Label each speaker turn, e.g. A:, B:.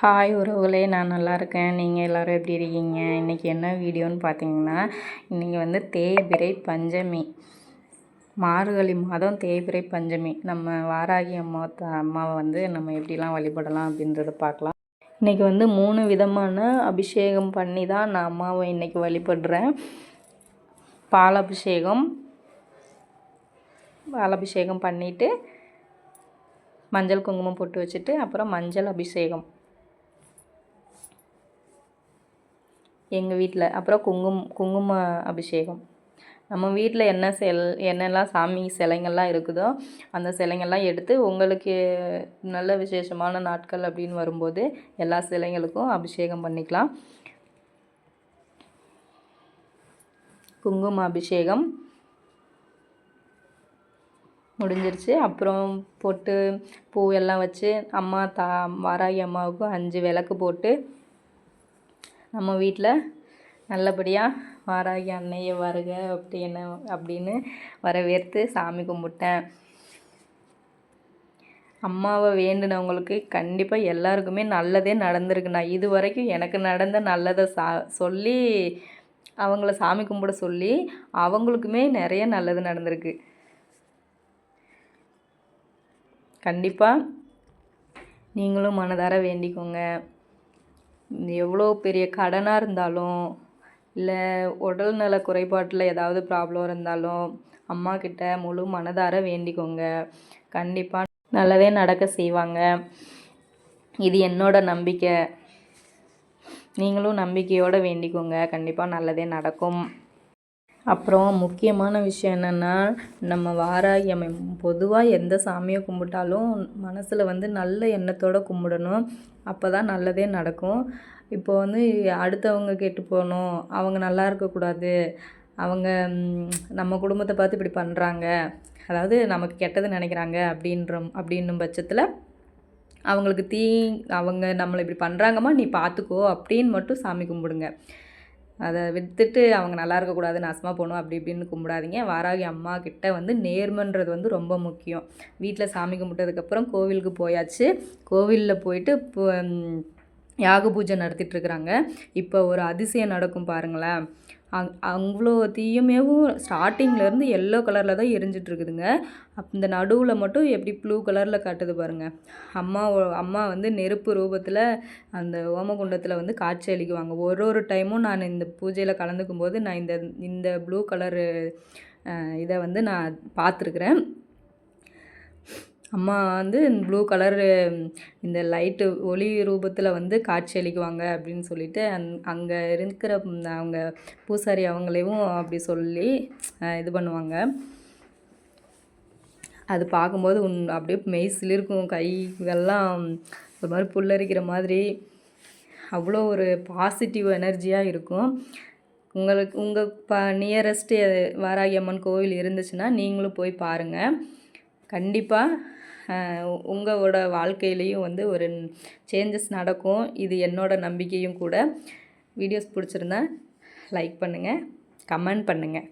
A: Hi உறவுகளே நான் நல்லா இருக்கேன். நீங்கள் எல்லோரும் எப்படி இருக்கீங்க? இன்றைக்கி என்ன வீடியோன்னு பார்த்தீங்கன்னா இன்றைக்கி வந்து தேய்பிரை பஞ்சமி. மார்கழி மாதம் தேய்பிரை பஞ்சமி. நம்ம வாராகி அம்மா அம்மாவை வந்து நம்ம எப்படிலாம் வழிபடலாம் அப்படின்றத பார்க்கலாம். இன்றைக்கி வந்து மூணு விதமான அபிஷேகம் பண்ணி தான் நான் அம்மாவை இன்றைக்கி வழிபடுறேன். பால் அபிஷேகம் பால் அபிஷேகம் பண்ணிவிட்டு மஞ்சள் குங்குமம் போட்டு வச்சுட்டு அப்புறம் மஞ்சள் அபிஷேகம். எங்கள் வீட்டில் அப்புறம் குங்கும் குங்கும அபிஷேகம். நம்ம வீட்டில் என்ன செல் என்னெல்லாம் சாமி சிலைங்கள்லாம் இருக்குதோ அந்த சிலைங்கள்லாம் எடுத்து உங்களுக்கு நல்ல விசேஷமான நாட்கள் அப்படின்னு வரும்போது எல்லா சிலைங்களுக்கும் அபிஷேகம் பண்ணிக்கலாம். குங்கும அபிஷேகம் முடிஞ்சிருச்சு. அப்புறம் பொட்டு பூ எல்லாம் வச்சு அம்மா தா வாராகி அம்மாவுக்கும் அஞ்சு விளக்கு போட்டு நம்ம வீட்டில் நல்லபடியாக வாராகி அன்னையை வருக அப்படின்னு அப்படின்னு வரவேற்று சாமி கும்பிட்டேன். அம்மாவை வேண்டினவங்களுக்கு கண்டிப்பாக எல்லாருக்குமே நல்லதே நடந்திருக்குண்ணா நான் இது வரைக்கும் எனக்கு நடந்த நல்லதை சா சொல்லி அவங்கள சாமி கும்பிட சொல்லி அவங்களுக்குமே நிறைய நல்லது நடந்திருக்கு. கண்டிப்பாக நீங்களும் மனதார வேண்டிக்கோங்க. எவ்வளோ பெரிய கடனாக இருந்தாலும் இல்லை உடல்நல குறைபாட்டில் ஏதாவது ப்ராப்ளம் இருந்தாலும் அம்மா கிட்ட முழு மனதார வேண்டிக்கோங்க. கண்டிப்பாக நல்லதே நடக்க செய்வாங்க. இது என்னோட நம்பிக்கை. நீங்களும் நம்பிக்கையோடு வேண்டிக்கோங்க. கண்டிப்பாக நல்லதே நடக்கும். அப்புறம் முக்கியமான விஷயம் என்னென்னா நம்ம வாராகி பொதுவாக எந்த சாமியை கும்பிட்டாலும் மனசில் வந்து நல்ல எண்ணத்தோடு கும்பிடணும். அப்போ தான் நல்லதே நடக்கும். இப்போ வந்து அடுத்தவங்க கெட்டு போகணும் அவங்க நல்லா இருக்கக்கூடாது அவங்க நம்ம குடும்பத்தை பார்த்து இப்படி பண்ணுறாங்க அதாவது நமக்கு கெட்டது நினைக்கிறாங்க அப்படின்ற அப்படின்னும் பட்சத்தில் அவங்களுக்கு தீ அவங்க நம்மளை இப்படி பண்ணுறாங்கம்மா நீ பார்த்துக்கோ அப்படின்னு மட்டும் சாமி கும்பிடுங்க. அதை விற்றுட்டு அவங்க நல்லா இருக்கக்கூடாது நாசமாக போகணும் அப்படி இப்படின்னு கும்பிடாதீங்க. வாராகி அம்மா கிட்ட வந்து நேர்மன்றது வந்து ரொம்ப முக்கியம். வீட்டில் சாமி கும்பிட்டதுக்கப்புறம் கோவிலுக்கு போயாச்சு. கோவிலில் போயிட்டு யாக பூஜை நடத்திட்டுருக்குறாங்க இப்போ ஒரு அதிசயம் நடக்கும் பாருங்களேன். அங் அவ்வளோ தீயுமேவும் ஸ்டார்டிங்லேருந்து எல்லோ கலரில் தான் எரிஞ்சிட்ருக்குதுங்க இந்த நடுவில் மட்டும் எப்படி ப்ளூ கலரில் காட்டுது பாருங்கள் அம்மா அம்மா வந்து நெருப்பு ரூபத்தில் அந்த ஓமகுண்டத்தில் வந்து காட்சி அளிக்குவாங்க. ஒரு ஒரு டைமும் நான் இந்த பூஜையில் கலந்துக்கும் போது நான் இந்த இந்த ப்ளூ கலரு இதை வந்து நான் பார்த்துருக்குறேன். அம்மா வந்து ப்ளூ கலரு இந்த லைட்டு ஒளி ரூபத்தில் வந்து காட்சி அளிக்குவாங்க அப்படின்னு சொல்லிட்டு அந் அங்கே இருக்கிற அவங்க பூசாரி அவங்களையும் அப்படி சொல்லி இது பண்ணுவாங்க. அது பார்க்கும்போது உன் அப்படியே மெய் சிலிருக்கும் கைகள்லாம் ஒரு மாதிரி புல்லரிக்கிற மாதிரி. அவ்வளோ ஒரு பாசிட்டிவ் எனர்ஜியாக இருக்கும். உங்களுக்கு உங்கள் ப நியரஸ்ட்டு வாராகி அம்மன் கோவில் இருந்துச்சுன்னா நீங்களும் போய் பாருங்கள் கண்டிப்பாக உங்களோட வாழ்க்கையிலையும் வந்து ஒரு சேஞ்சஸ் நடக்கும். இது என்னோடய நம்பிக்கையும் கூட. வீடியோஸ் பிடிச்சிருந்தா லைக் பண்ணுங்கள் கமெண்ட் பண்ணுங்கள்